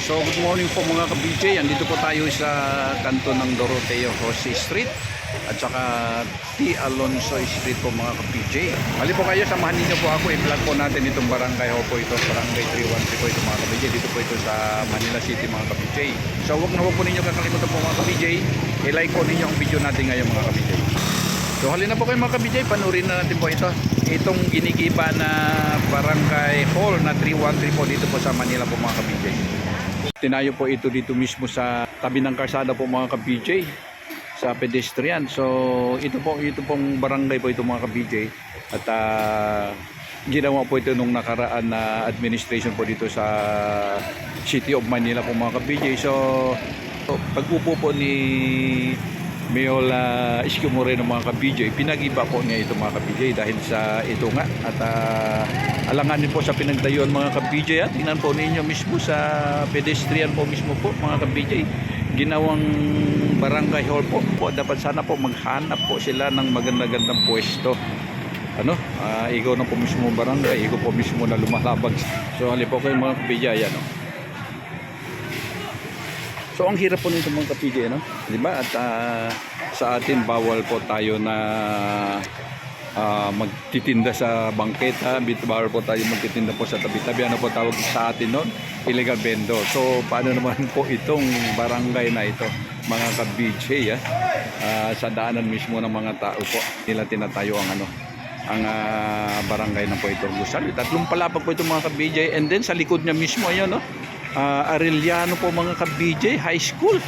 So good morning po mga ka-BJ. Andito po tayo sa kanto ng Doroteo Jose Street at saka T. Alonso Street po mga ka-BJ. Mali po kayo, samahan ninyo po ako. I-vlog po natin itong barangay ho po ito. Barangay 313 po ito mga ka-BJ. Dito po ito sa Manila City mga ka-BJ. So huwag na huwag po ninyo kakalimutan po mga ka-BJ. I-like po ninyo ang video natin ngayon mga ka-BJ. So halina po kayo mga ka-BJ. Panurin na natin po ito. Itong ginigiba na barangay hall na 313 po dito po sa Manila po mga ka-BJ. Tinayo po ito dito mismo sa tabi ng karsada po mga ka-BJ sa pedestrian. So ito po ito pong barangay po ito mga ka-BJ at ah, ginawa po ito nung nakaraan na administration po dito sa City of Manila po mga ka-BJ. So pag-upo po ni Miola Iskio Moreno mga ka-BJ, pinag-iba po niya ito mga ka-BJ dahil sa ito nga. At ah, alanganin po sa pinagdayuan mga ka-BJ at tingnan po ninyo mismo sa pedestrian po mismo po mga ka-BJ ginawang barangay hall po, po dapat sana po maghanap po sila ng maganda-gandang pwesto. Ano, ah, ikaw na po mismo barangay, ikaw po mismo na lumalabag. So hali po kayo mga ka-BJ ayan o So ang hirap po nito mga kapige, no? 'Di ba? At ah, sa atin bawal po tayo na ah, magtitinda sa bangketa, bit bawal po tayo magtitinda po sa tabi-tabi. Ano po tawag sa atin noon? Illegal vendor. So paano naman po itong barangay na ito, mga ka-BJ, ah? Ah, sa daanan mismo ng mga tao po. Nila tinatayo ang ano, ang ah, barangay na po ito Gusal. Tatlong palapag po itong mga ka-BJ and then sa likod niya mismo ayun no. Ah, Arellano po mga ka-BJ High School.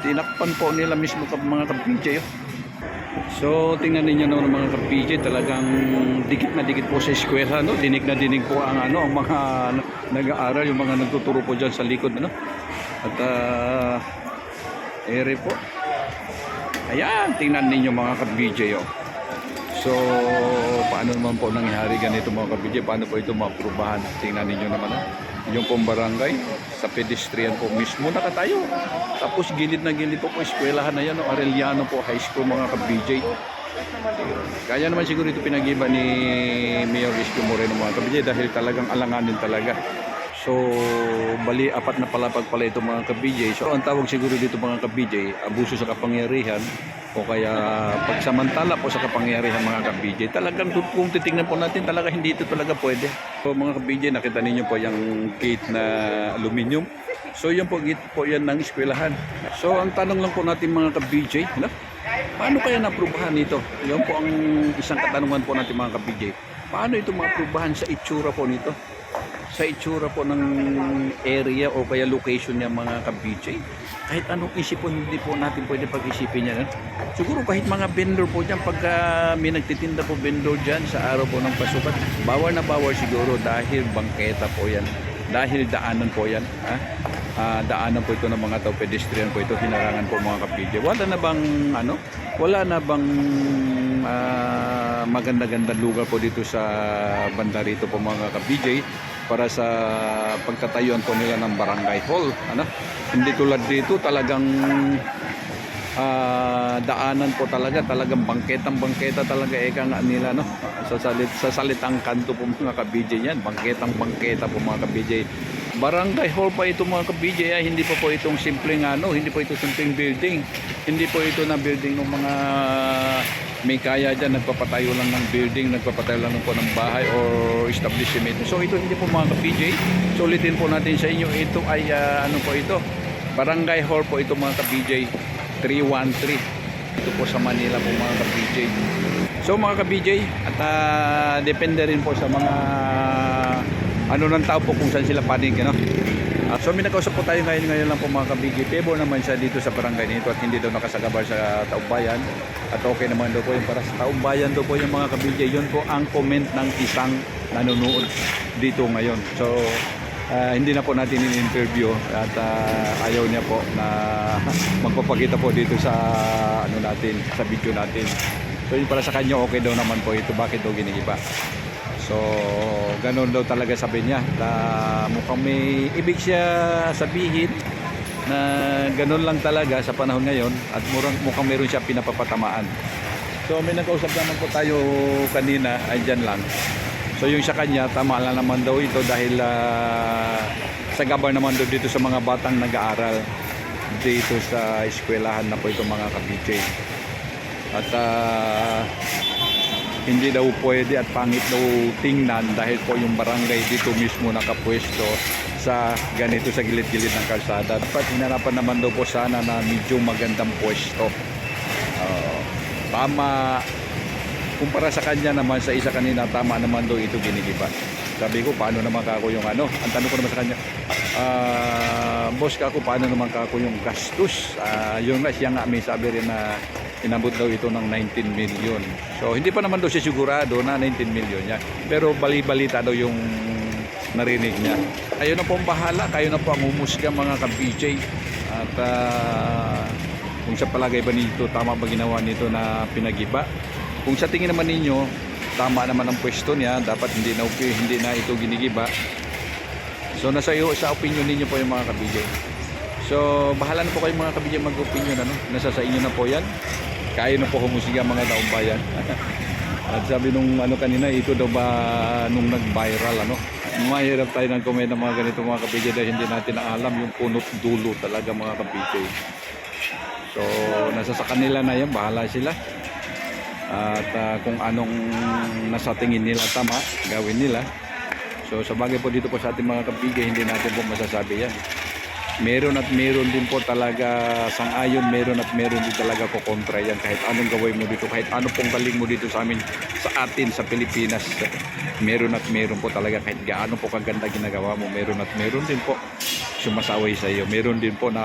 Tinakpan po nila mismo ka mga ka-BJ. oh. So tingnan ninyo naman mga ka-BJ talagang dikit na dikit po sa eskwela no. Dinig na dinig po ang ano ang mga ano, nag-aaral yung mga nagtuturo po diyan sa likod ano. At ah, ere po. Ayan, tingnan ninyo mga ka-BJ oh. So, paano naman po nangyari ganito mga kabidya? Paano po ito maaprubahan? Tingnan ninyo naman. ah. Yung pong barangay, sa pedestrian po mismo nakatayo. Tapos gilid na gilid po po, eskwelahan na yan, no? Arellano po, high school mga ka-BJ. Kaya naman siguro ito pinag-iba ni Mayor Isko Moreno mga kabidya dahil talagang alanganin talaga. So, bali apat na palapag pala ito mga ka-BJ. So, ang tawag siguro dito mga ka-BJ, abuso sa kapangyarihan o kaya pagsamantala po sa kapangyarihan mga ka-BJ. Talagang kung- titingnan po natin, talaga hindi ito talaga pwede. So, mga ka-BJ, nakita ninyo po yung gate na aluminium. So, yun po, gate po yan ng eskwelahan. So, ang tanong lang po natin mga ka-BJ, ano? paano kaya naprubahan ito? Yan po ang isang katanungan po natin mga ka-BJ. Paano ito maaprubahan sa itsura po nito? Sa itsura po ng area o kaya location niya mga ka-BJ. Kahit anong isipon, hindi po natin pwede pag-isipin yan. Siguro kahit mga vendor po dyan, pagka may nagtitinda po vendor dyan sa araw po ng pasukan, bawal na bawal siguro dahil bangketa po yan. Dahil daanan po yan. Ha? Ah, daanan po ito ng mga tao, pedestrian po ito, hinarangan po mga ka-BJ. Wala na bang, ano, wala na bang ah, maganda-ganda lugar po dito sa banda rito po mga ka-BJ para sa pagtatayuan po nila ng barangay hall. Ano? Hindi tulad dito talagang ah, daanan po talaga, talagang bangketang bangketa talaga eka nga nila no. Sa salit sa salitang kanto po mga ka-BJ yan, bangketang bangketa po mga ka-BJ. Barangay hall pa ito mga ka-BJ ay hindi pa po itong simpleng ano, hindi po ito simpleng building. Hindi po ito na building ng mga may kaya dyan, nagpapatayo lang ng building, nagpapatayo lang po ng bahay or establishment. So ito hindi po mga ka-PJ. So po natin sa inyo, ito ay ah, ano po ito? Barangay Hall po ito mga ka-PJ 313. Ito po sa Manila po mga ka-PJ. So mga ka-PJ, at ah, depende rin po sa mga ano ng tao po kung saan sila panig, ano? Ah, so may nakausap po tayo ngayon ngayon lang po mga kabigi. Pebo naman siya dito sa barangay nito at hindi daw nakasagabar sa taumbayan. At okay naman daw po yung para sa taumbayan daw po yung mga kabigi. Yun po ang comment ng isang nanonood dito ngayon. So ah, hindi na po natin in-interview at ah, ayaw niya po na magpapakita po dito sa ano natin, sa video natin. So yun para sa kanya okay daw naman po ito. Bakit daw ginigiba? So, ganun daw talaga sabi niya. Na mukhang may ibig siya sabihin na ganun lang talaga sa panahon ngayon at murang, mukhang meron siya pinapapatamaan. So, may nakausap naman po tayo kanina, ay dyan lang. So yung sa kanya, tama lang naman daw ito dahil ah, sa gabar naman daw dito sa mga batang nag-aaral dito sa eskwelahan na po itong mga ka-BJ. At ah, hindi daw pwede at pangit daw tingnan dahil po yung barangay dito mismo nakapwesto sa ganito sa gilid-gilid ng kalsada. Dapat hinanapan naman daw po sana na medyo magandang pwesto. Oo. tama. Kumpara sa kanya naman, sa isa kanina, tama naman daw ito ginigiba. Sabi ko, paano naman kako yung ano? Ang tanong ko naman sa kanya, ah, boss kako, paano naman kako yung gastos? Ah, yun nga, siya nga may sabi rin na inabot daw ito ng 19 million. So, hindi pa naman daw siya sigurado na 19 million niya. Pero bali-balita daw yung narinig niya. Kayo na po bahala, kayo na po ang humusga mga ka-BJ. At ah, kung sa palagay ba nito, tama ba ginawa nito na pinagiba? Kung sa tingin naman ninyo, tama naman ang pwesto niya, dapat hindi na, hindi na ito ginigiba. So nasa iyo, sa opinion ninyo po yung mga ka-BJ. So bahala na po kayo mga ka-BJ mag-opinion. Ano? Nasa sa inyo na po yan. Kaya na po humusiga mga taong bayan. At sabi nung ano kanina, ito daw ba nung nag-viral ano? Mahirap tayo ng comment ng mga ganito mga kapitya dahil hindi natin alam yung punot dulo talaga mga kapitya. So nasa sa kanila na yan, bahala sila. At ah, kung anong nasa tingin nila tama, gawin nila. So sa bagay po dito po sa ating mga kapitya, hindi natin po masasabi yan. Meron at meron din po talaga sang-ayon, meron at meron din talaga ko kontra yan. Kahit anong gawin mo dito, kahit ano pong galing mo dito sa amin, sa atin, sa Pilipinas meron at meron po talaga. Kahit gaano po kaganda ginagawa mo, meron at meron din po sumasaway sa iyo, meron din po na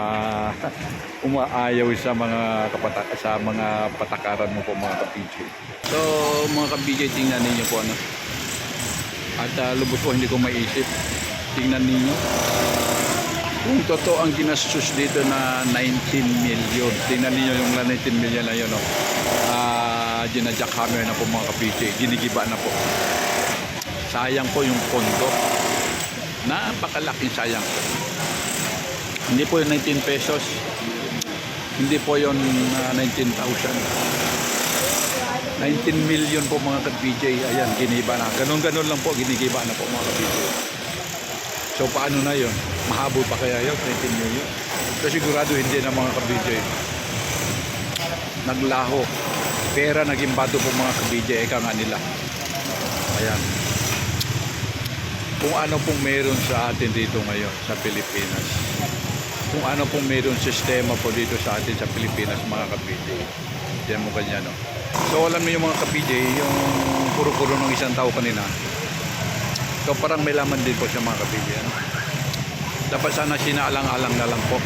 umaayaw sa mga kapata sa mga patakaran mo po mga ka-PJ so mga ka-PJ tingnan ninyo po ano at uh, lubos po hindi ko maisip tingnan ninyo kung totoo ang ginastos dito na 19 million, tingnan niyo yung 19 million na yun, no? Ah, ginajackhammer na po mga kapitse, ginigiba na po. Sayang po yung pondo. Napakalaking sayang. Hindi po yung 19 pesos. Hindi po yung ah, 19,000. 19 million po mga ka-PJ. Ayan, giniba na. Ganon-ganon lang po, ginigiba na po mga ka-PJ. So paano na yon? Mahabol pa kaya yun? 19 million? So sigurado hindi na mga ka-BJ. Naglaho. Pera naging bato po mga ka-BJ. Eka nga nila. Ayan. Kung ano pong meron sa atin dito ngayon sa Pilipinas. Kung ano pong meron sistema po dito sa atin sa Pilipinas mga ka-BJ. Yan mo kanya no. So alam niyo mga ka-BJ, yung puro-puro ng isang tao kanina, So parang may laman din po sa mga kabibian. Dapat sana sinaalang-alang na lang po.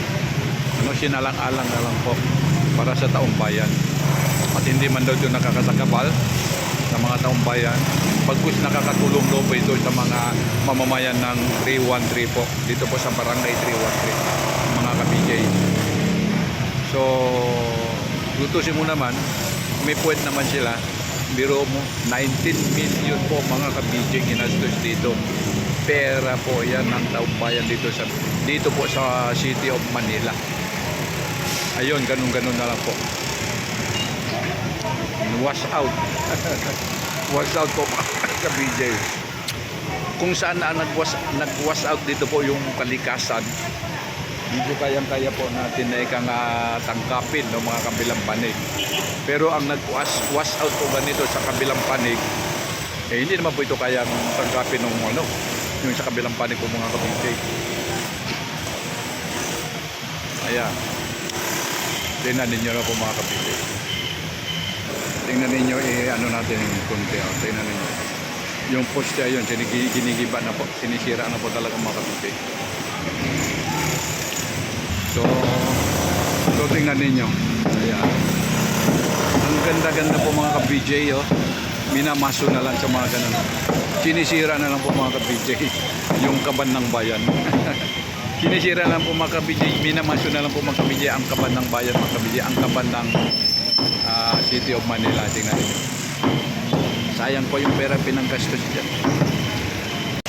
Ano, sinalang-alang na lang po para sa taong bayan. At hindi man daw doon nakakasakabal sa mga taong bayan. Pagkus nakakatulong daw po ito sa mga mamamayan ng 313 po. Dito po sa barangay 313. Mga kabigay. So, lutusin mo naman, may point naman sila. Biro mo 19 million po mga kabidyo ginastos dito. Pera po yan ng taong dito sa dito po sa city of Manila. Ayun ganun ganun na lang po. Wash out. Wash out po mga kabidyo kung saan na nagwas, nagwash out dito po yung kalikasan hindi kayang kaya po natin na ikang uh, tangkapin no, mga kabilang panig. Pero ang nag-wash wash out po ganito sa kabilang panig, eh hindi naman po ito kayang tangkapin ng ano, yung sa kabilang panig po mga kabigay. Ayan. Tingnan ninyo na po mga kabigay. Tingnan ninyo, eh, ano natin yung konti. Oh. Tingnan ninyo. Yung poste ayun, ginigiba na po, sinisira na po talaga mga kabigay. So, so tingnan ninyo. Ayan. Ang ganda-ganda po mga ka-BJ, oh. Minamaso na lang sa mga ganun. Sinisira na lang po mga ka-BJ yung kaban ng bayan. Sinisira na lang po mga ka-BJ, minamaso na lang po mga ka-BJ ang kaban ng bayan, mga ka-BJ, ang kaban ng ah, City of Manila. Tingnan ninyo. Sayang po yung pera pinanggastos dyan.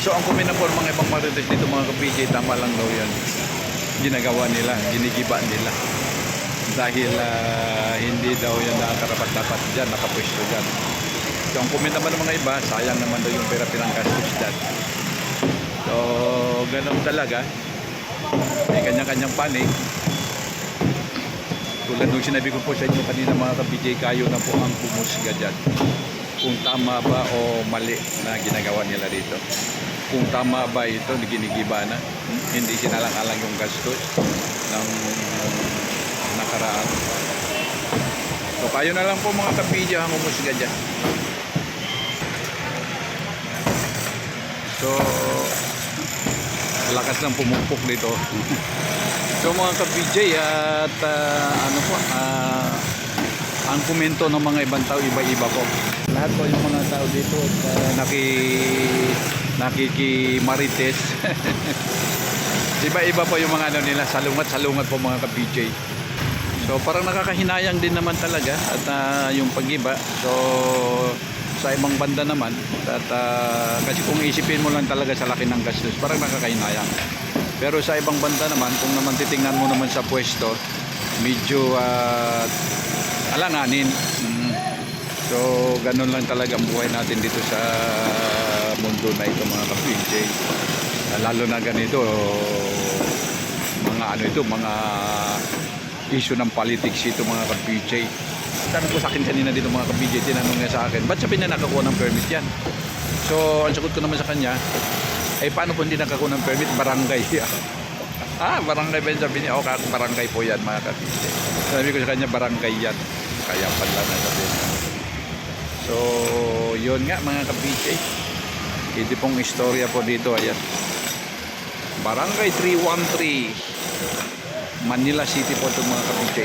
So ang kumina po ng mga ibang marites dito mga ka-PJ, tama lang daw yan ginagawa nila, ginigiba nila. Dahil ah, hindi daw yan nakakarapat dapat dyan, nakapwesto dyan. So ang comment naman ng mga iba, sayang naman daw yung pera pinanggastos dyan. So ganun talaga. May kanya-kanyang panig. Tulad nung sinabi ko po sa inyo kanina mga ka-BJ, kayo na po ang pumusga dyan. Kung tama ba o mali na ginagawa nila dito. Kung tama ba ito, ginigiba na. Hindi sinalang-alang yung gastos ng nakaraan. So kayo na lang po mga ka-BJ ang umusga dyan. So, lakas ng pumupok dito. so mga ka-BJ at ah, ano po, ah, ang komento ng mga ibang tao iba-iba po. Lahat po yung mga tao dito uh, naki nakikimarites. iba-iba po yung mga ano nila, salungat-salungat po mga ka-BJ. So parang nakakahinayang din naman talaga at ah, yung pag-iba. So sa ibang banda naman at ah, kasi kung isipin mo lang talaga sa laki ng gastos, parang nakakahinayang. Pero sa ibang banda naman, kung naman titingnan mo naman sa pwesto, medyo ah, alanganin. Mm. So ganun lang talaga ang buhay natin dito sa mundo na ito mga ka-PJ. Ah, lalo na ganito, mga ano ito, mga issue ng politics ito mga ka-PJ. Tanong ko sa akin kanina dito mga ka-PJ, tinanong niya sa akin, ba't sabi niya nakakuha ng permit yan? So, ang sagot ko naman sa kanya, eh paano kung hindi nakakuha ng permit? Barangay. ah, barangay ba? Sabi niya, oh, barangay po yan mga ka-PJ. Sabi ko sa kanya, barangay yan. Kaya pala na sabi niya. So, yun nga mga ka-PJ. Ito pong istorya po dito, ayan. Barangay 313 Manila City po itong mga ka-PJ.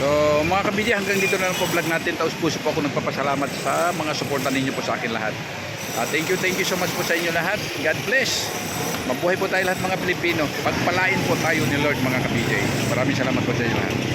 So mga ka hanggang dito na lang po vlog natin. Taos puso po ako nagpapasalamat sa mga suporta ninyo po sa akin lahat. Ah, thank you, thank you so much po sa inyo lahat. God bless. Mabuhay po tayo lahat mga Pilipino. Pagpalain po tayo ni Lord mga ka Maraming salamat po sa inyo lahat.